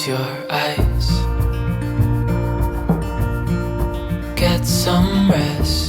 Close your eyes. Get some rest.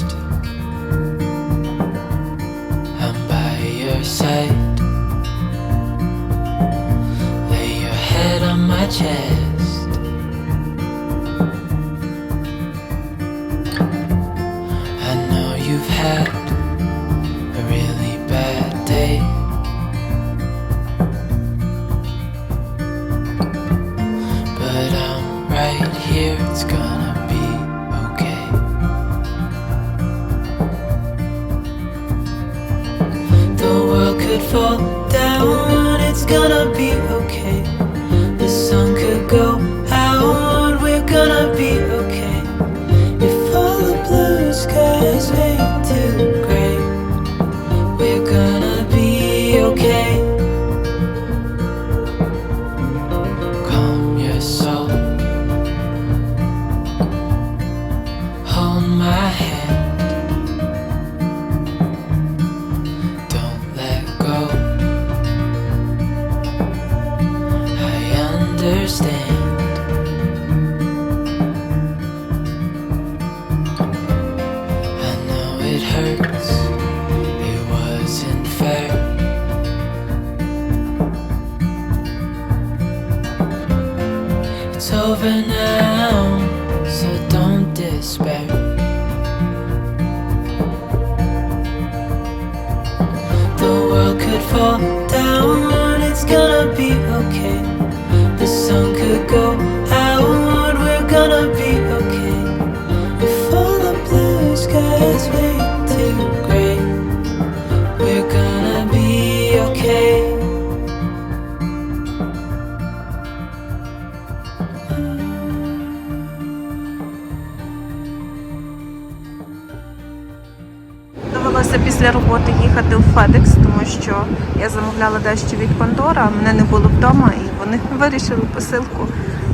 Довелося після роботи їхати в FedEx, тому що я замовляла дещо від Пандора, а мене не було вдома, і вони вирішили посилку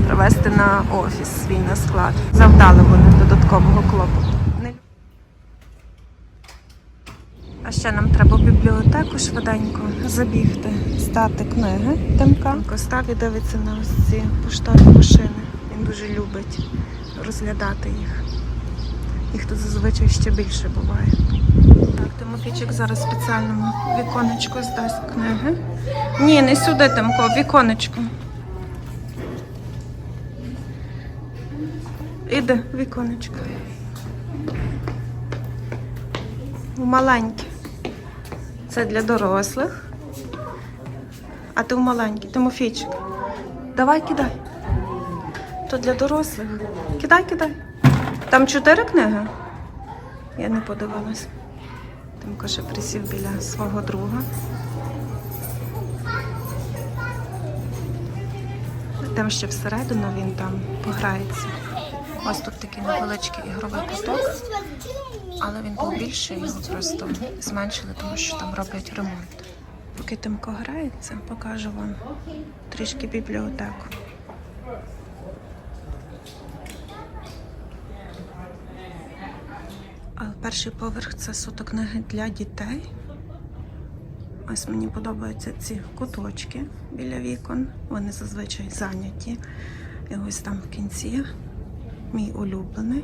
привезти на офіс свій на склад. Завдали вони додаткового клопоту. А ще нам треба в бібліотеку швиденько забігти, стати книги. Тимка став і дивиться на ось ці поштові машини. Він дуже любить розглядати їх. Їх тут зазвичай ще більше буває. Так, Тимофійчик зараз в спеціальному віконечку здасть книги. Ні, не сюди, Тимко, віконечко. Іди, віконечко. Маленьке. Це для дорослих. А ти в маленький, Тимофійчик. Давай кидай. То для дорослих. Кидай, кидай. Там чотири книги? Я не подивилась. Тимко ще присів біля свого друга. Там ще всередину він там пограється. Ось тут такий невеличкий ігровий куток, але він був більший, його просто зменшили, тому що там роблять ремонт. Поки Тимко грається, покажу вам трішки бібліотеку. А перший поверх це суто книги для дітей. Ось мені подобаються ці куточки біля вікон. Вони зазвичай зайняті. І ось там в кінці мій улюблений,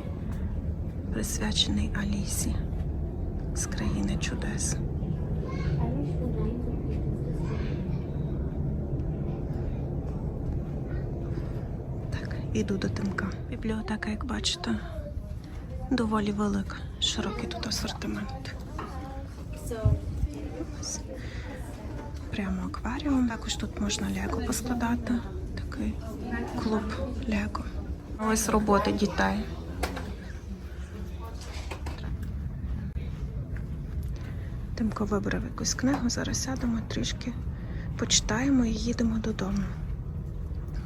присвячений Алісі з країни чудес. Так, іду до тимка. Бібліотека, як бачите, доволі велика, широкий тут асортимент. Прямо акваріум. Також тут можна лего поскладати. Такий клуб лего. Ось роботи дітей. Тимко вибрав якусь книгу, зараз сядемо трішки, почитаємо і їдемо додому.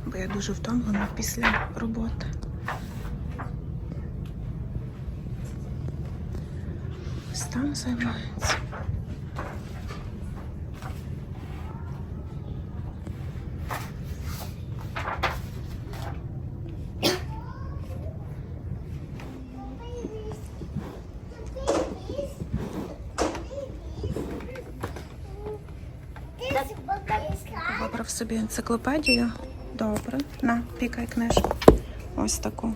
Бо я дуже втомлена після роботи. Там займається. Вибрав собі енциклопедію Добре. На, пікай книжку. Ось таку.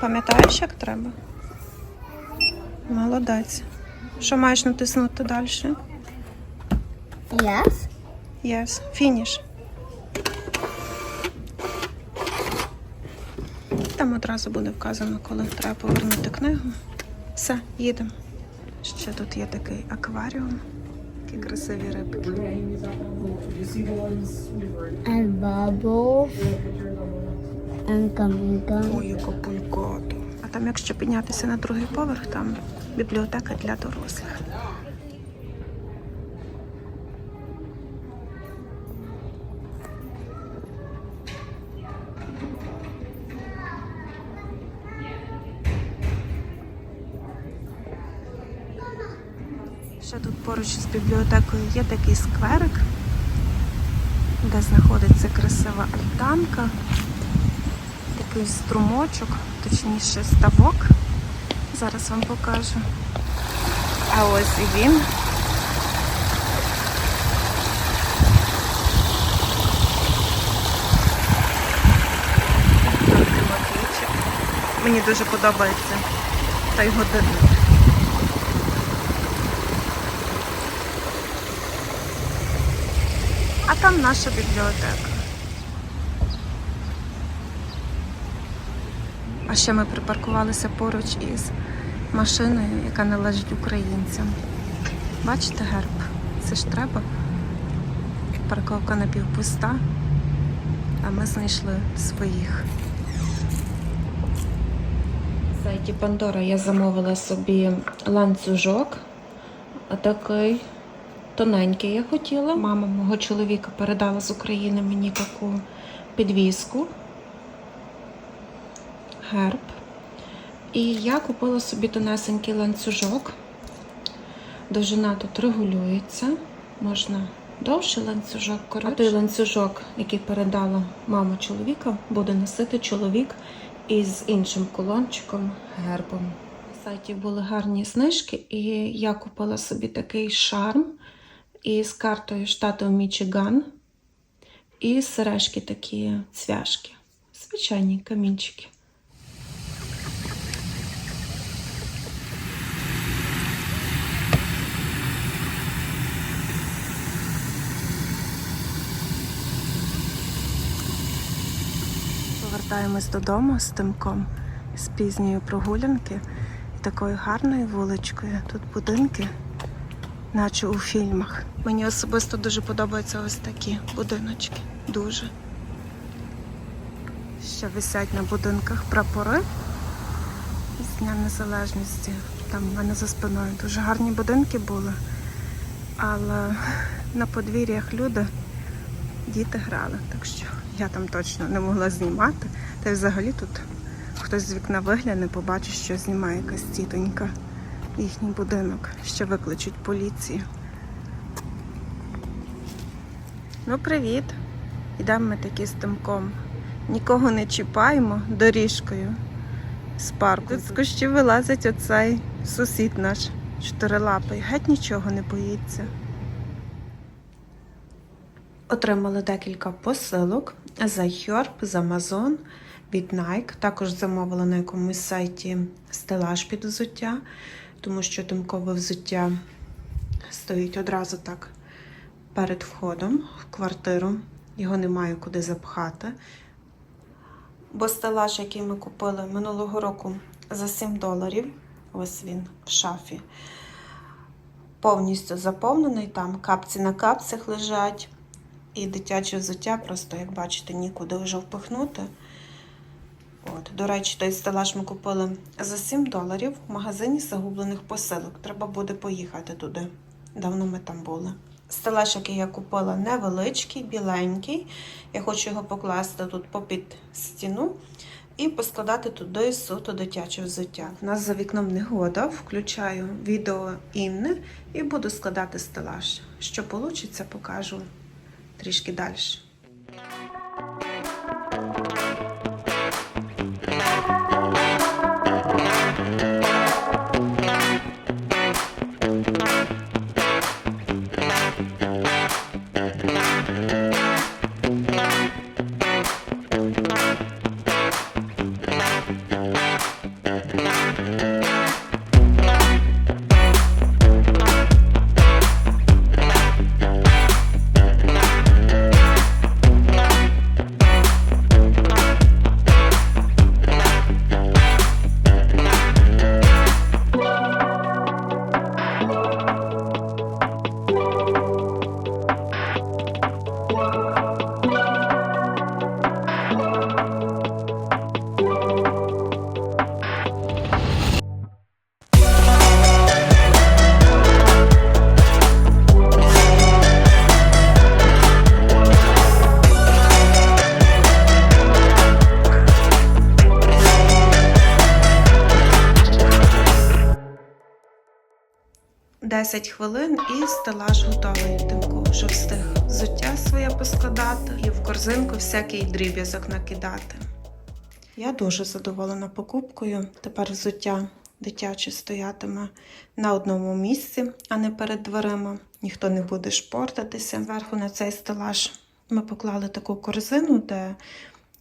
Пам'ятаєш, як треба? Молодець. Що маєш натиснути далі? Yes. Yes. Фініш. Там одразу буде вказано, коли треба повернути книгу. Все, їдемо. Ще тут є такий акваріум. Такі красиві рибки. And bubbles. And Ой, яка пулькота. А там, якщо піднятися на другий поверх, там бібліотека для дорослих. Ще тут поруч з бібліотекою є такий скверик, де знаходиться красива альтанка такий струмочок, точніше ставок. Зараз вам покажу. А ось і він. Мені дуже подобається той годинник. А там наша бібліотека. А ще ми припаркувалися поруч із машиною, яка належить українцям. Бачите герб? Це ж треба. Парковка напівпуста, а ми знайшли своїх. На сайті Пандора я замовила собі ланцюжок. Такий тоненький я хотіла. Мама мого чоловіка передала з України мені таку підвіску герб. І я купила собі тонесенький ланцюжок. Довжина тут регулюється. Можна довший ланцюжок, коротше. А той ланцюжок, який передала мама чоловіка, буде носити чоловік із іншим колончиком гербом. На сайті були гарні знижки, і я купила собі такий шарм із картою штату Мічиган. І сережки такі цвяшки. Звичайні камінчики. Повертаємось додому з тимком з пізньої прогулянки і такою гарною вуличкою. Тут будинки, наче у фільмах. Мені особисто дуже подобаються ось такі будиночки. Дуже. Ще висять на будинках прапори з Дня Незалежності. Там в мене за спиною дуже гарні будинки були. Але на подвір'ях люди діти грали, так що я там точно не могла знімати. Та й взагалі тут хтось з вікна вигляне, побачить, що знімає якась тітонька їхній будинок, що викличуть поліцію. Ну, привіт! Йдемо ми таки з тимком. Нікого не чіпаємо доріжкою з парку. Тут з кущів вилазить оцей сусід наш чотирилапий. Геть нічого не боїться. Отримали декілька посилок за Herb, з Amazon, від Nike. Також замовила на якомусь сайті стелаж під взуття, тому що тимкове взуття стоїть одразу так перед входом в квартиру. Його немає куди запхати. Бо стелаж, який ми купили минулого року за 7 доларів, ось він в шафі, повністю заповнений. Там капці на капцях лежать. І дитяче взуття просто, як бачите, нікуди вже впихнути. От, до речі, той стелаж ми купили за 7 доларів в магазині загублених посилок. Треба буде поїхати туди. Давно ми там були. Стелаж, який я купила, невеличкий, біленький. Я хочу його покласти тут попід стіну і поскладати туди суто дитяче взуття. У нас за вікном негода. Включаю відео Інни і буду складати стелаж. Що вийде, покажу трішки далі. 10 хвилин і стелаж готовий. Тимко вже встиг взуття своє поскладати і в корзинку всякий дріб'язок накидати. Я дуже задоволена покупкою. Тепер взуття дитяче стоятиме на одному місці, а не перед дверима. Ніхто не буде шпортатися. Зверху на цей стелаж ми поклали таку корзину, де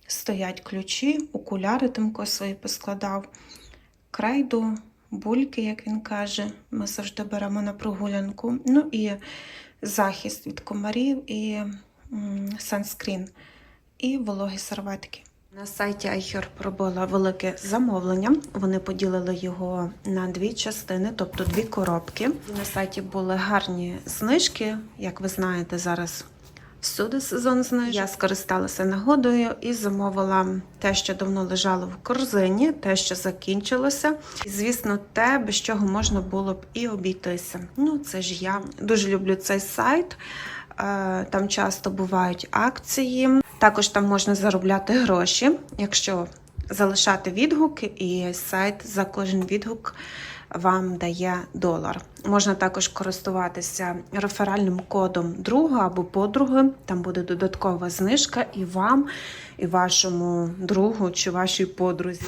стоять ключі, окуляри Тимко свої поскладав, крейду, бульки, як він каже. Ми завжди беремо на прогулянку. Ну і захист від комарів і санскрін, і вологі серветки. На сайті iHerb робила велике замовлення. Вони поділили його на дві частини, тобто дві коробки. На сайті були гарні знижки. Як ви знаєте, зараз всюди сезон знижок. Я скористалася нагодою і замовила те, що давно лежало в корзині, те, що закінчилося. І, звісно, те, без чого можна було б і обійтися. Ну, це ж я дуже люблю цей сайт. Е, Там часто бувають акції. Також там можна заробляти гроші, якщо залишати відгуки, і сайт за кожен відгук вам дає долар. Можна також користуватися реферальним кодом друга або подруги. Там буде додаткова знижка і вам, і вашому другу чи вашій подрузі.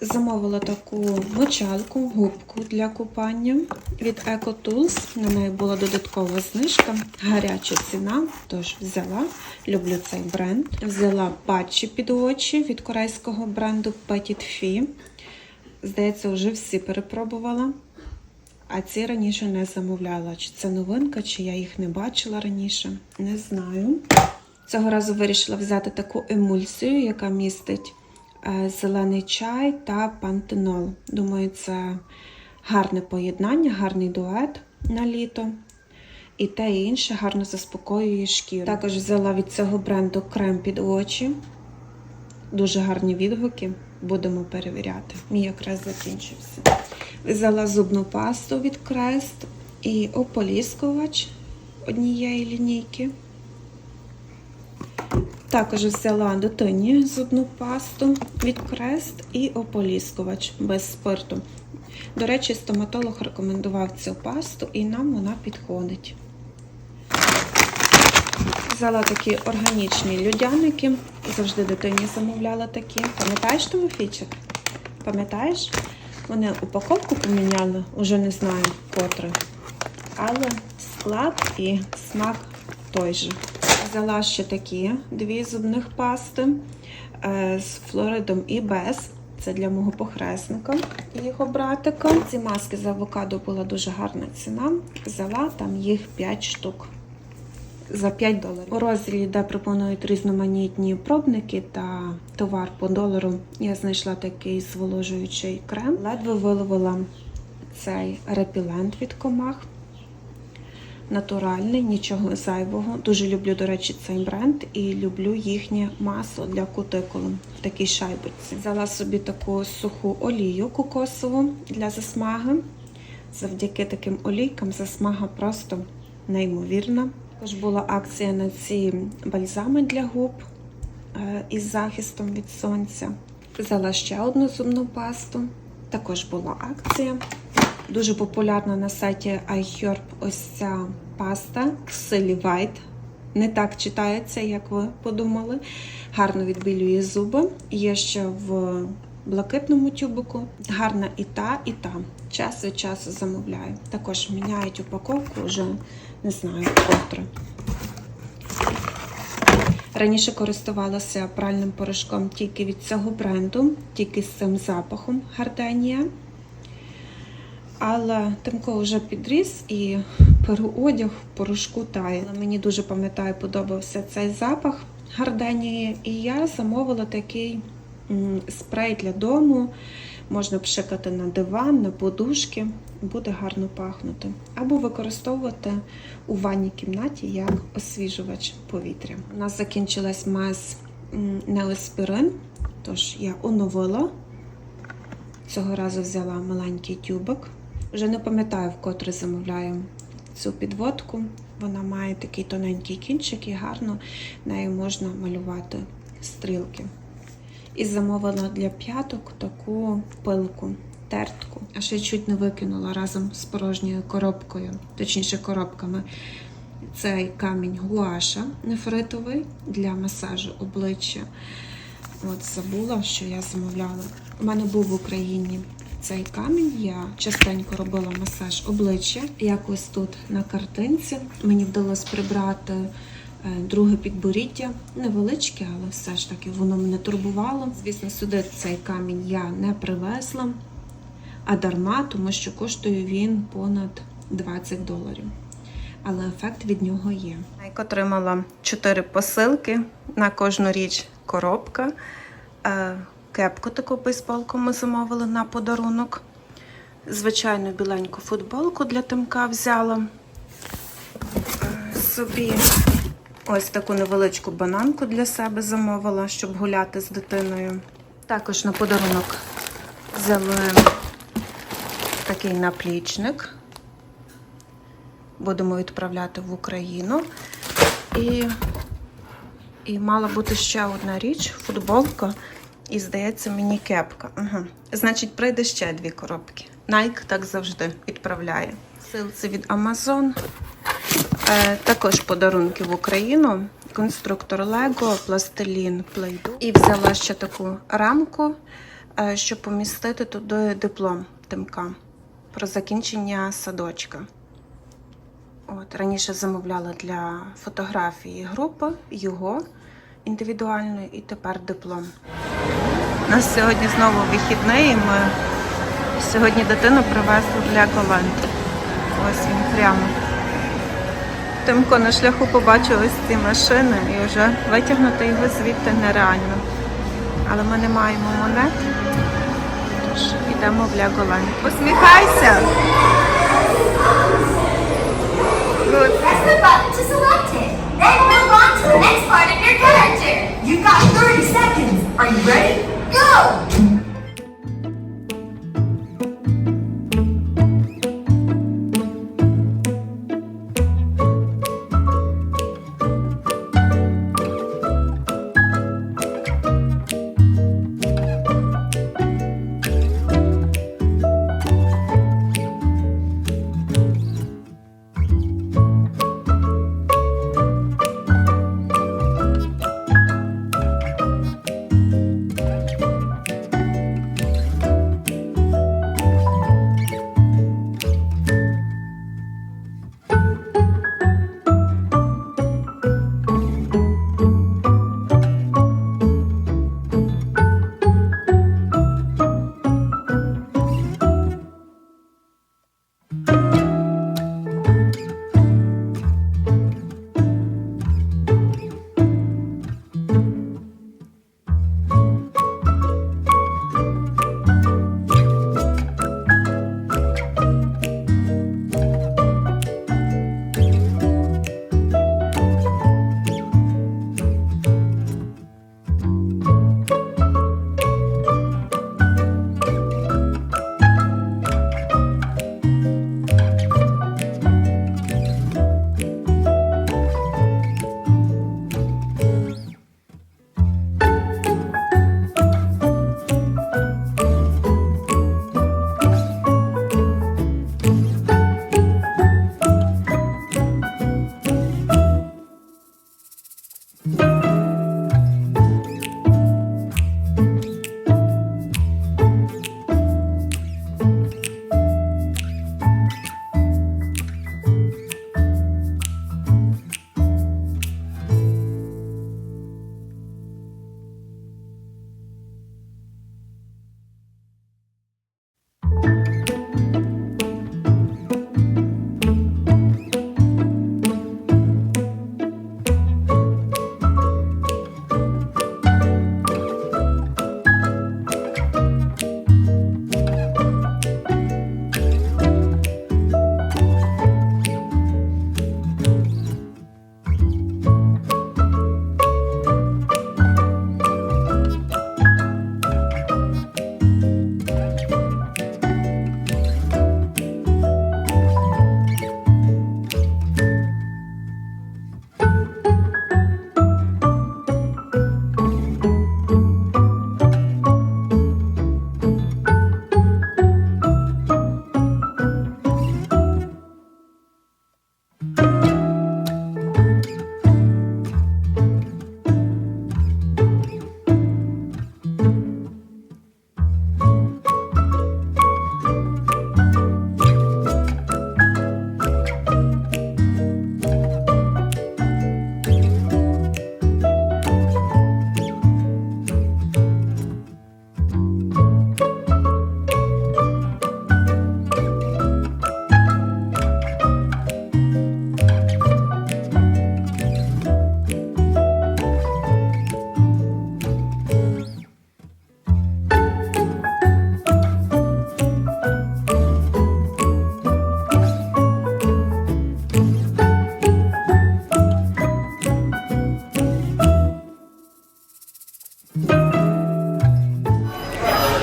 Замовила таку мочалку, губку для купання від EcoTools. На неї була додаткова знижка, гаряча ціна, тож взяла. Люблю цей бренд. Взяла патчі під очі від корейського бренду Petit Fee. Здається, вже всі перепробувала. А ці раніше не замовляла. Чи це новинка, чи я їх не бачила раніше, не знаю. Цього разу вирішила взяти таку емульсію, яка містить е, зелений чай та пантенол. Думаю, це гарне поєднання, гарний дует на літо. І те і інше гарно заспокоює шкіру. Також взяла від цього бренду крем під очі. Дуже гарні відгуки. Будемо перевіряти. Мій якраз закінчився. Взяла зубну пасту від Крест і ополіскувач однієї лінійки. Також взяла дитині зубну пасту від Крест і ополіскувач без спирту. До речі, стоматолог рекомендував цю пасту і нам вона підходить. Взяла такі органічні людяники. Завжди дитині замовляла такі. Пам'ятаєш Тимофійчик? Пам'ятаєш? Вони упаковку поміняли, уже не знаю котре. Але склад і смак той же. Взяла ще такі дві зубних пасти е, з флоридом і без. Це для мого похресника і його братика. Ці маски з авокадо була дуже гарна ціна. Взяла там їх 5 штук за 5 доларів. У розділі, де пропонують різноманітні пробники та товар по долару, я знайшла такий зволожуючий крем. Ледве виловила цей репілент від комах. Натуральний, нічого зайвого. Дуже люблю, до речі, цей бренд і люблю їхнє масло для кутикули в такій шайбочці. Взяла собі таку суху олію кокосову для засмаги. Завдяки таким олійкам засмага просто неймовірна. Також була акція на ці бальзами для губ е, із захистом від сонця. Взяла ще одну зубну пасту. Також була акція. Дуже популярна на сайті iHerb ось ця паста Silly White. Не так читається, як ви подумали. Гарно відбілює зуби. Є ще в блакитному тюбику. Гарна і та, і та. Час від часу замовляю. Також міняють упаковку вже не знаю котре. Раніше користувалася пральним порошком тільки від цього бренду, тільки з цим запахом Гарденія. Але Тимко вже підріс і переодяг в порошку тає. Мені дуже пам'ятаю, подобався цей запах Гарденії. І я замовила такий спрей для дому. Можна пшикати на диван, на подушки, буде гарно пахнути. Або використовувати у ванній кімнаті як освіжувач повітря. У нас закінчилась мазь м, неоспірин, тож я оновила. Цього разу взяла маленький тюбик. Вже не пам'ятаю, вкотре замовляю цю підводку. Вона має такий тоненький кінчик і гарно нею можна малювати стрілки. І замовила для п'яток таку пилку тертку. А ще чуть не викинула разом з порожньою коробкою, точніше коробками. Цей камінь гуаша нефритовий для масажу обличчя. От забула, що я замовляла. У мене був в Україні цей камінь. Я частенько робила масаж обличчя. Якось тут на картинці мені вдалося прибрати друге підборіддя. Невеличке, але все ж таки воно мене турбувало. Звісно, сюди цей камінь я не привезла, а дарма, тому що коштує він понад 20 доларів. Але ефект від нього є. Найк отримала 4 посилки на кожну річ коробка. Е, Кепку таку бейсболку ми замовили на подарунок. Звичайну біленьку футболку для Тимка взяла. Е, Собі ось таку невеличку бананку для себе замовила, щоб гуляти з дитиною. Також на подарунок взяли такий наплічник. Будемо відправляти в Україну. І, і мала бути ще одна річ футболка. І, здається, мені кепка. Угу. Значить, прийде ще дві коробки. Nike так завжди відправляє. Силці від Amazon. Е, також подарунки в Україну. Конструктор Lego, пластилін, плейду. І взяла ще таку рамку, е, щоб помістити туди диплом Тимка про закінчення садочка. От, раніше замовляла для фотографії групи, його індивідуальної, і тепер диплом. У нас сьогодні знову вихідний, і ми сьогодні дитину привезли в Legoland. Ось він прямо. Тимко на шляху побачив ось ці машини і вже витягнути його звідти нереально. Але ми не маємо монет, тож йдемо в Legoland. Посміхайся! The button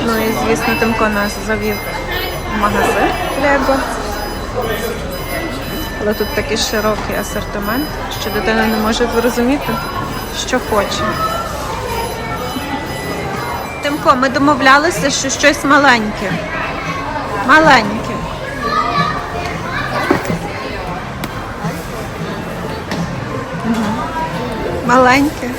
Are you ready? Go! нас завів в магазин Лего. Але тут такий широкий асортимент, що дитина не може зрозуміти, що хоче. Тимко, ми домовлялися, що щось маленьке. Маленьке. Маленьке.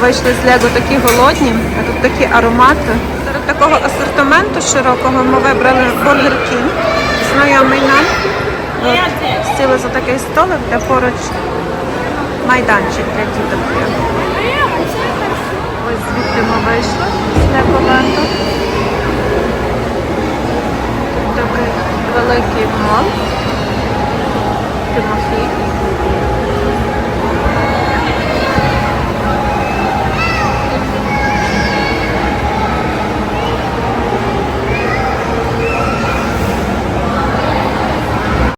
Вийшли з Лего такі голодні, а тут такі аромати. Серед такого асортименту широкого ми вибрали Burger King, знайомий нам. От, Сіли за такий столик, де поруч майданчик для діток. Ось звідти ми вийшли з Леголенду. Такий великий мол.